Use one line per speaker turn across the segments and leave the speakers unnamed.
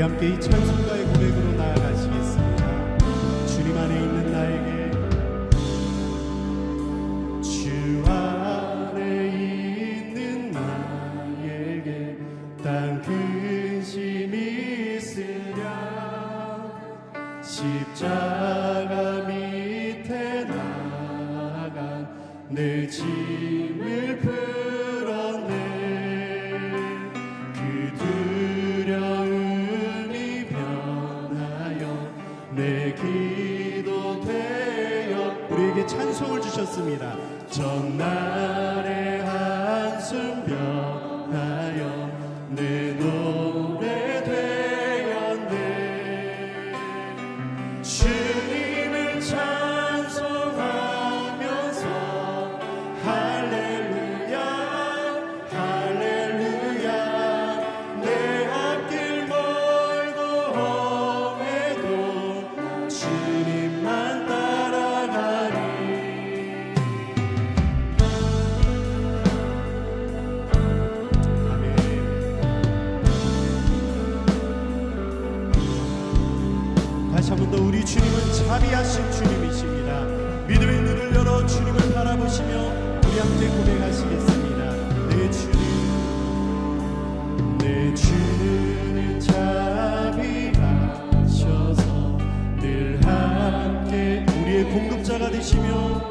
함께 이 찬송가의 고백으로 나아가시겠습니다. 주님 안에 있는 나에게 주 안에 있는 나에게 딴 근심이 있으랴 십자가 밑에 나가 내짐 내 기도 되어 우리에게 찬송을 주셨습니다. 전날의 한숨 변하여 내 노래 되었네 다시 한 번 더 우리 주님은 자비하신 주님이십니다. 믿음의 눈을 열어 주님을 바라보시며 우리 함께 고백하시겠습니다. 내 주님, 내 주는 자비하셔서 늘 함께 우리의 공급자가 되시며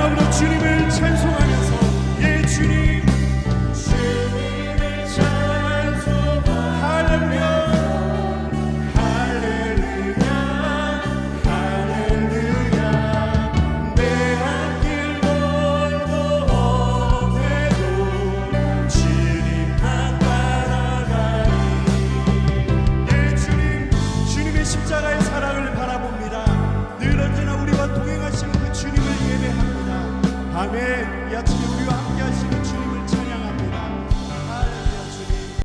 너무나 주님을 Amém. E a ti.